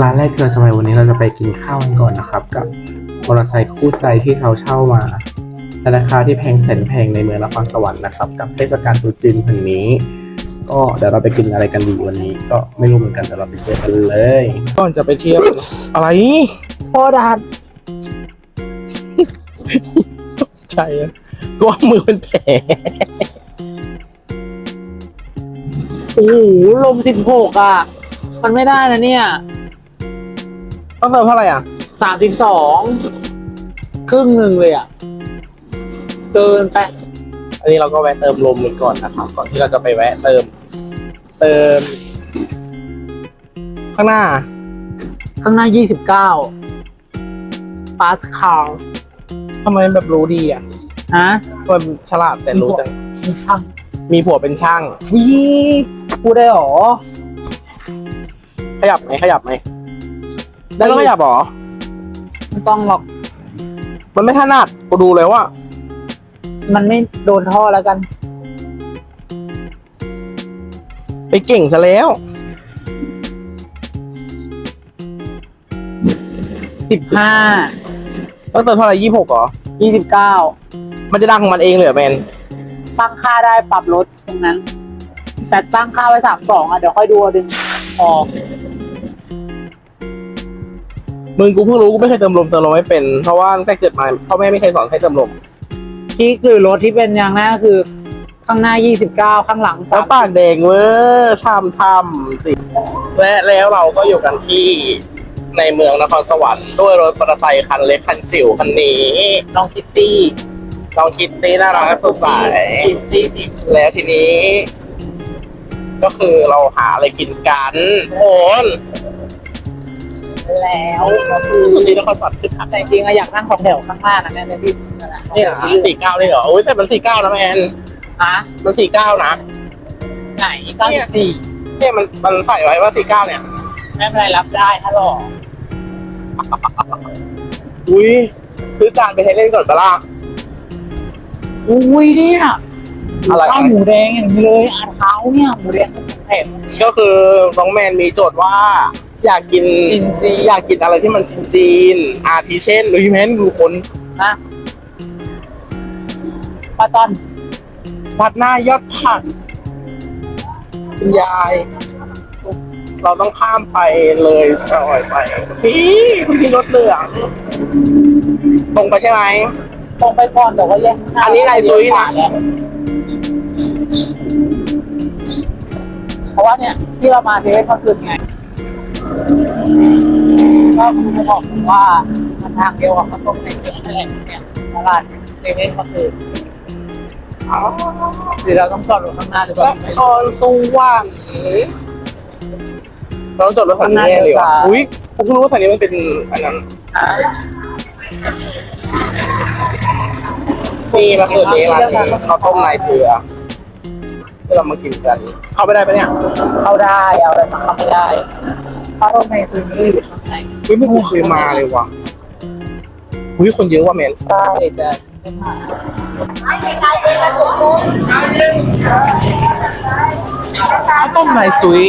ร้านแรกที่เราจะไปวันนี้เราจะไปกินข้าวกันก่อนนะครับ กับมอเตอร์ไซค์คู่ใจที่เขาเช่ามาในราคาที่แพงแสนแพงในเมืองนครสวรรค์นะครับ กับเทศกาลตรุษจีนแห่งนี้ ก็เดี๋ยวเราไปกินอะไรกันดีวันนี้ ก็ไม่รู้เหมือนกันแต่เราไปเจอกันเลยก่อนจะไปเที่ยวอะไรโทษนะครับใจอะก็ว่ามือเป็นแผลโอ้โหลมสิบหกอะ มันไม่ได้นะเนี่ย ต้องเติมเท่าไหร่อะสามสิบสองครึ่งหนึ่งเลยอะเกินไปอันนี้เราก็แวะเติมลมกันก่อนนะครับ ก่อนที่เราจะไปแวะเติม เติม ข้างหน้า ข้างหน้ายี่สิบเก้าปาสคาลทำไมแบบรู้ดีอะฮะมันฉลาดแต่รู้จังมีช่าง มีผัวเป็นช่างวีพูดได้หรอ ขยับไหมขยับไหม ได้ต้องขยับเหรอไม่ต้องหรอก มันไม่ถนัดกูดูเลยว่า มันไม่โดนท่อแล้วกัน ไปเก่งซะแล้วสิบห้าต้องเติมเท่าไหร่ยี่หกเหรอ ยี่สิบเก้ามันจะดังของมันเองเลยเหรอแมนตั้งค่าได้ปรับลดตรงนั้น แต่ตั้งค่าไว้สามสองอะ เดี๋ยวค่อยดูเอาดึงออก มึงกูเพิ่งรู้กูไม่เคยเติมลมเติมลมไม่เป็น เพราะว่าตั้งแต่เกิดมาพ่อแม่ไม่เคยสอนให้เติมลมที่คือรถที่เป็นอย่างนั้นก็คือข้างหน้า 29 ข้างหลังแล้วปากแดงเว้อช่ำช่ำสิและแล้วเราก็อยู่กันที่ในเมืองนครสวรรค์ด้วยรถมอเตอร์ไซค์คันเล็กคันจิ๋วคันนี้น้องซิตี้ลองคิดตีน่ารักและสดใสซิตี้สิแล้วทีนี้ ก็คือเราหาอะไรกินกันโอน แล้วก็คือตอนนี้นครสวรรค์คือขับแต่จริงๆอะอยากนั่งของแถวข้างหน้านะแม่ในที่นี่นะสี่เก้าเลยเหรอโอ้ยแต่มันสี่เก้านะแมนฮะมันสี่เก้านะไหน94เนี่ยมันมันใส่ไว้ว่าสี่เก้าเนี่ยไม่เป็นไรรับได้ถ้าหล่ออุ้ยซื้อจานไปให้เล่นก่อนปะล่ะอุ้ยเนี่ยอะไรข้าวหมูแดงอย่างนี้เลยอ่านเท้าเนี่ยหมูแดงเผ็ดก็คือน้องแมนมีโจทย์ว่า อยากกินกินจีอยากกินอะไรที่มันจีนๆอาทิเช่นลุยแมนดูคนนะปลาตอนพัดหน้ายอดผักคุณยาย เราต้องข้ามไปเลยซอยไปพี่คุณพี่รถเหลืองตรงไปใช่ไหม ตรงไปก่อนแต่ว่าแยกข้างหาอันนี้นายซุยนะ เพราะว่าเนี่ย ที่เรามาเทเว่นก็คือไง ก็คุณจะบอกผมว่ามันทางเดียวกับข้าวต้มในเซ็นทรัลเนี่ยตลาดเซเว่นก็คืออ๋อหรือเราต้องจอดรถข้างหน้าหรือเปนล่าครสวรรค์เราต้องจอดรถคันนี้แน่เลยว่ะอุ้ยผมเพิ่งรู้ว่าสายนี้มันเป็นอันนั้นอ่ามีมะเขือเทศร้านนี้ข้าวต้มนายเจือที่เรามากินกัน เข้าไปได้ปะเนี่ยเข้าได้เอาอะไรมาเข้าไม่ได้ ข้าวต้มในซูนี่อยู่ข้างในอุ้ยไม่เคยมาเลยว่ะอุ้ยคนเยอะว่ะแมนใช่แต่ไม่มาข้าวต้มนายซุย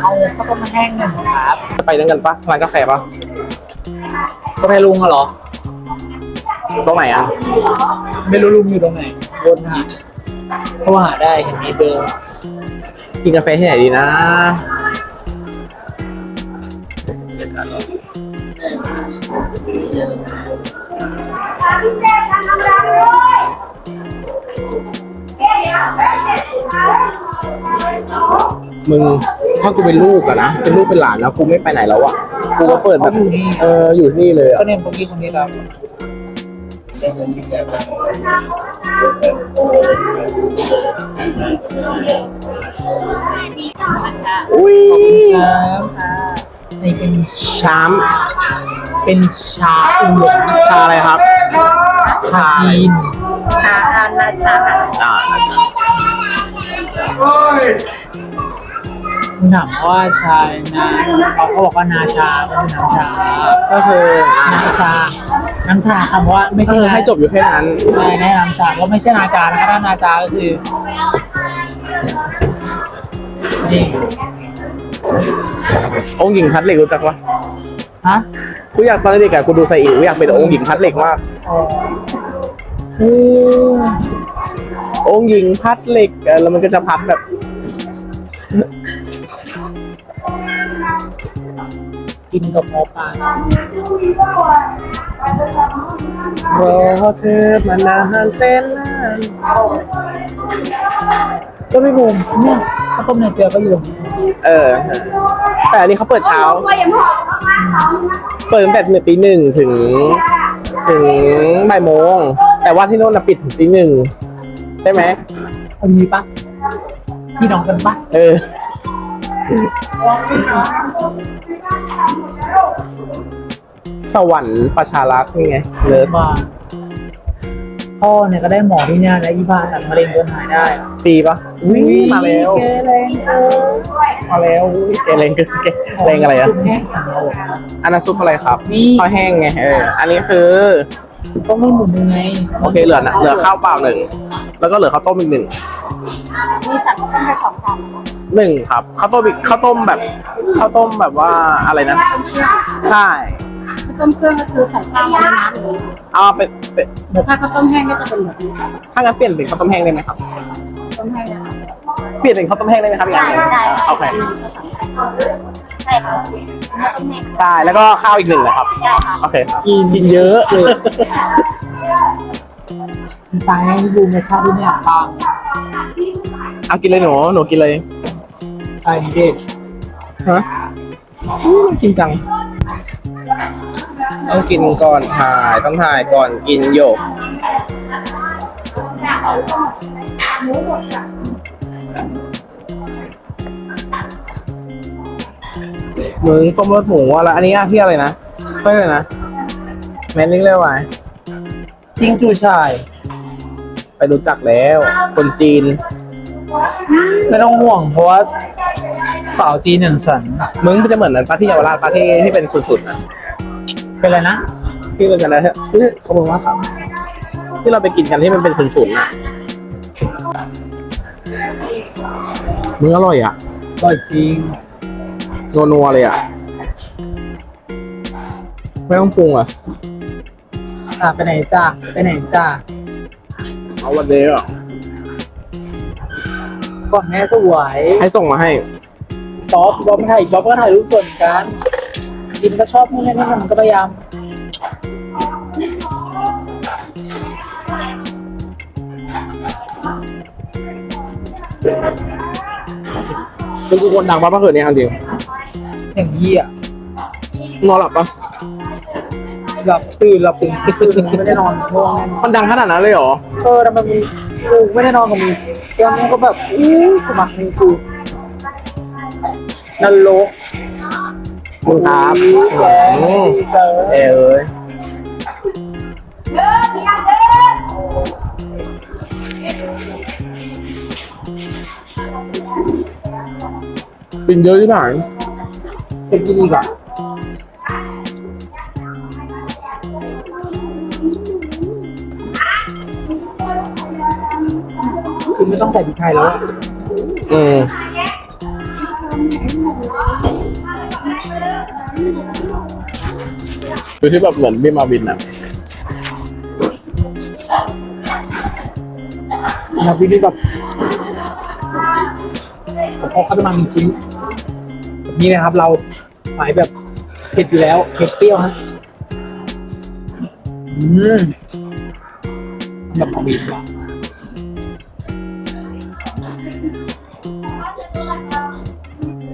เอาข้าวต้มมาแห้งหนึ่งครับไปนั่นกันปะร้านกาแฟปะก็ไม่ลุงอะเหรอ ตรงไหนอะ ไม่รู้ลุงอยู่ตรงไหนบนหา โทรหาได้เห็นมีเบอร์กินกาแฟที่ไหนดีนะมึงถ้ากูเป็นลูกอะนะเป็นลูกเป็นหลานนะกูไม่ไปไหนแล้วอะกูก็เปิดแบบเอออยู่ที่นี่เลยอะก็เนี่ยคนนี้คนนี้ครับ อุ้ยครับนี่เป็นชามเป็นชาอูหลงชาอะไรครับ ชาจีนชาอานาชาอ่าคุณถามว่าชานะเขาก็บอกว่านาชาไม่ใช่น้ำชา ก็คือนาชา น้ำชาคำว่าไม่เอใช่อนาให้จบอยู่แค่นั้น ใช่แนะนำชาก็ไม่ใช่นาจานะคะถ้านาจาก็คือนี่องค์หญิงพัดเหล็กรู้จักปะฮะกูอยากตอนเด็กอะกูดูไซอิ๋วอยากเป็นองค์หญิงพัดเหล็กมากโอ้องค์หญิงพัดเหล็กเออแล้วมันก็จะพัดแบบ กินกับหมอปลา รอเธอมานานแสนนานก็ไม่รวมเนี่ยข้าวต้มในเกลือก็อยู่ตรงนี้เออ แต่อันนี้เขาเปิดเช้า เปิดตั้งแต่ตีหนึ่งถึง ถึงบ่ายโมง แต่ว่าที่โน่นนะปิดถึงตีหนึ่งใช่ไหมเอามีปะพี่น้องกันปะเออ สวรรค์ประชารักษ์นี่ไงเลิศมาพ่อเนี่ยก็ได้หมอที่เนี่ยนะอีพาตัดมะเร็งจนหายได้ปีปะอุ้ยมาแล้วเกเรงเออมาแล้วอุ้ยเกเรงเกเกเรงอะไรอะซุปแห้งของเราอะ อันนั้นซุปอะไรครับนี่ ข้าวแห้งไงเอออันนี้คือ ต้องไม่หมุนยังไงโอเคเหลือนะเหลือข้าวเปล่าหนึ่ง แล้วก็เหลือข้าวต้มอีกหนึ่ง มีสั่งข้าวต้มไปสองจานหนึ่งครับข้าวต้มอีกข้าวต้มแบบข้าวต้มแบบว่าอะไรนะ ใช่ข้าว ต้มเครื่องก็คือใส่ข้าวในน้ำเลยเอาเป็นเป็นถ้าข้าวต้มแห้งก็จะเป็นแบบนี้ข้าวถ้างั้นเปลี่ยนเป็นข้าวต้มแห้งได้ไหมครับ ต้มแห้งนะคะเปลี่ยนเป็นข้าวต้มแห้งได้ไหมครับอีกอย่างหนึ่งได้โอเคใช่ค่ะข้าวต้มแห้งใช่แล้วก็ข้าวอีกหนึ่งนะครับได้ค่ะโอเคกินกินเยอะเลยตายให้ดูในชาติที่เนี่ยปังเอากินเลยหนูหนูกินเลยตายนี่เด็ดฮะอู้กินจัง ต้องกินก่อนถ่ายต้องถ่ายก่อนกินโยกมึงต้มรสหมูอะไรอันนี้อะที่อะไรนะไม่เลยนะแมนนิ่งเรียกว่าไงจิ้งจูชาย ไปรู้จักแล้ว คนจีน ไม่ต้องห่วงเพราะว่าสาวจีนอย่างฉันมึงจะเหมือนนั้นปะที่เยาวราชปะที่ที่เป็นสุดๆนะ เป็นอะไรนะ ที่เป็นกันนะเฮ้ยขอบคุณมากครับ ที่เราไปกินกันที่มันเป็นชุนๆน่ะมึงอร่อยอะอร่อยจริงนัวๆเลยอะ ไม่ต้องปรุงอะอะไปไหนจ้าไปไหนจ้าเอาวันเดียวอะก่อนแม่สวยให้ส่งมาให้บ๊อบบ๊อบไม่ถ่ายบ๊อบก็ถ่ายรูปส่วนเหมือน กันจิมก็ชอบนู่นนี่นั่นมันก็พยายามมึงกูคนดังปะเมื่อคืนนี้เอาจริงอย่างเหี้ยนอนหลับปะหลับตื่นหลับตื่นตื่นไม่ได้นอนง่วงมันดังขนาดนั้นเลยเหรอ เออทำไมมีกูไม่ได้นอนกับมึงตอนนี้ก็แบบอู้กูมามีกูนรก มึงครับแกอืมดีเกินเอ้ยกินเยอะที่ไหนเป็นกินอีกอะคือไม่ต้องใส่พริกไทยแล้ว อะอืมดูที่แบบเหมือนบิมมาวินอะมาพี่นี่แบบผมพอเขาจะมาเป็นชิ้นแบบนี่นะครับ เราสายแบบเผ็ดอยู่แล้วเผ็ดเปรี้ยวฮะอืมแบบของบีบว่ะ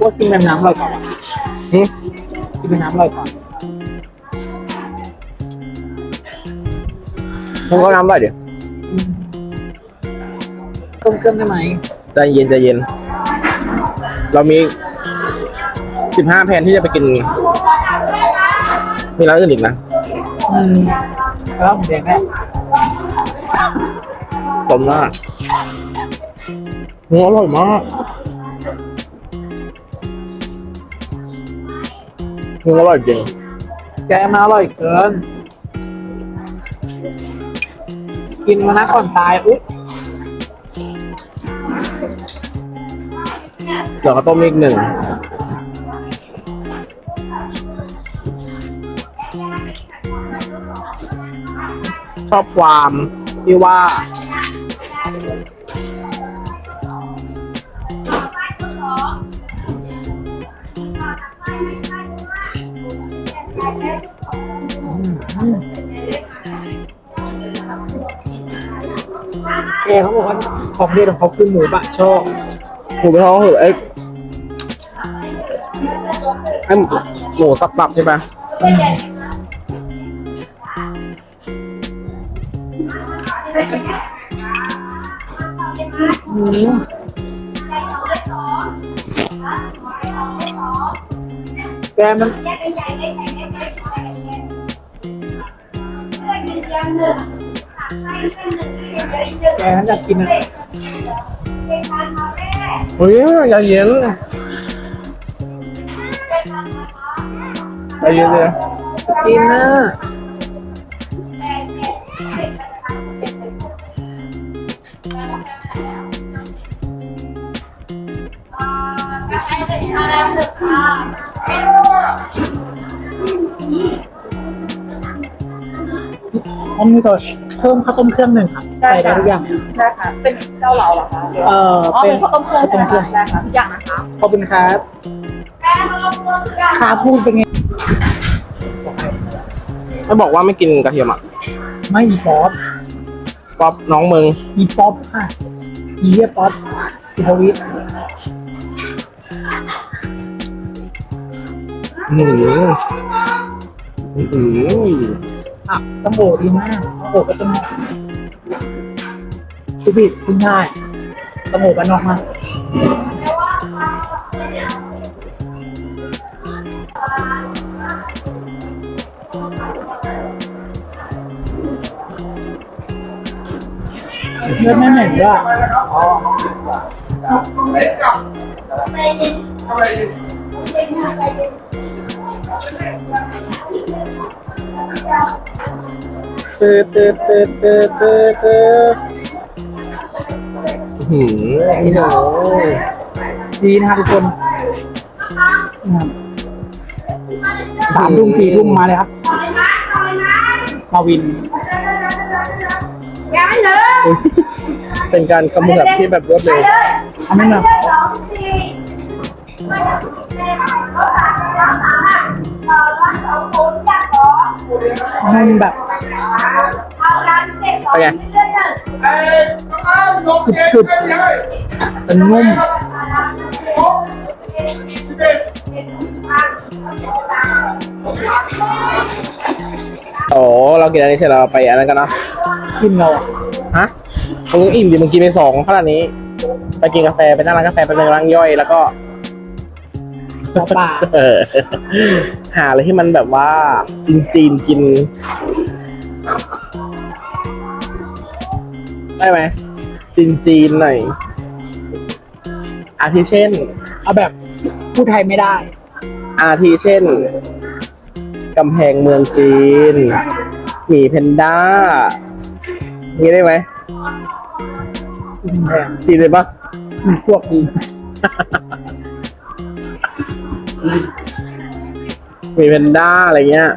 ว่ากินเป็นน้ำอร่อยกว่าว่ะหึกินเป็นน้ำอร่อยกว่า มึงก็น้ำได้เดี๋ยวต้มเครื่องได้ไหมใจเย็นใจเย็น เรามีสิบห้าแผ่นที่จะไปกิน มีร้านอื่นอีกนะอืมแล้วผมแดงแน่ต้มมากมึงอร่อยมากมึงอร่อยจริงแกงมาอร่อยเกิน กินมานะก่อนตาย อุ๊ยเดี๋ยวข้าต้มอีกหนึ่ง ชอบความที่ว่า เขาบอกว่าของเด็ดของเขาคือหมูบะช่อหมูไม่ท้องเหอะไอ้ไอ้หมูสับๆใช่ปะอืมแกมัน แกมันอยากกินอะเฮ้ยอย่าเย็นอย่าเย็นเลยกินนะผมมีตัว เพิ่มข้าวต้มเครื่องหนึ่งครับใส่ได้ทุกอย่างได้ค่ะ เป็นเจ้าเหลาเหรอคะเอ่ออ๋อเป็เป็นนข้าวต้มเครื่องข้าวต้มเครื่องได้ค่ะทุกอย่างนะคะขอบคุณครับขาพูดเป็นไงถ้าบอกว่าไม่กินกระเทียมอะไม่อีป๊อปป๊อปน้องมึงอีป๊อปค่ะอีเรียป๊อปสุภวิทย์อือหืออื้ อะตำโบดีมากตำโบก็ต้องสุภวิทย์คุณได้ตำโบกันนอกมากเลือดไม่เหม็นด้วย ตอเตอเตอเตอเตออื้อหือนี่โหจีนะครับทุกคนนะครับสามทุ่มสี่ทุ่มมาเลยครับ มาวินเลยเป็นการกำนิดที่แบบรวดเร็วอันนั้นแบบ มันแบบเป็นไงกรึบๆเป็นนุ่มโอ้เรากินอันนี้เสร็จแล้วเราไปอันนั้นกันเนาะกินเราอะฮะมึงอิ่มดิมึงกินไปสองขนาดนี้ ไปกินกาแฟไปนั่งร้านกาแฟไปหนึ่งร้านย่อยแล้วก็ หัวป่าเออ หาอะไรที่มันแบบว่าจีนจีนๆกิน ได้ไหมจีนจีนๆหน่อยอาทิเช่น เอาแบบพูดไทยไม่ได้ อาทิเช่นกำแพงเมืองจีนหมีเพนด้านี่ได้ไหมกินแพงจีนเลยปะมันพวกดีห มีเพนด้าอะไรเงี้ย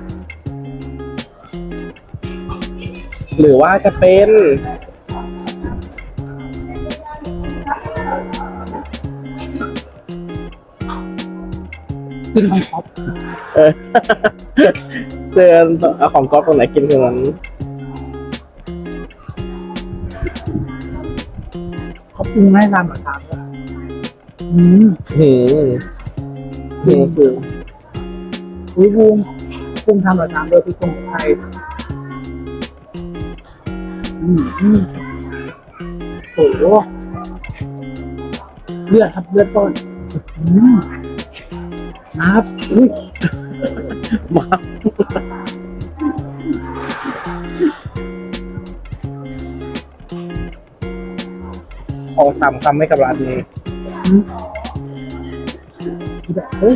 หรือว่าจะเป็นกินของท็อปเออเจอเอาของก๊อฟตรงไหนกินตรงนั้นเขาปรุงให้ตามราคาด้วยอืมหืม หืมหืมอุ้ยปรุงปรุงทำราคาโดยที่ปรุงไทยอืมอืมโอ้โหเลือดครับเลือดต้นอืมนะครับอุ้ยมาขอสามคำให้กับร้านนี้ คิดว่าเฮ้ย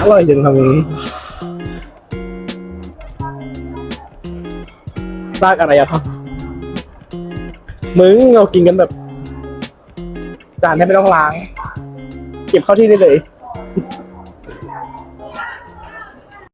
อร่อยจังทำนี้ซากอะไรอะครับมึงเรากินกันแบบ จานแทบไม่ต้องล้าง เก็บเข้าที่ได้เลย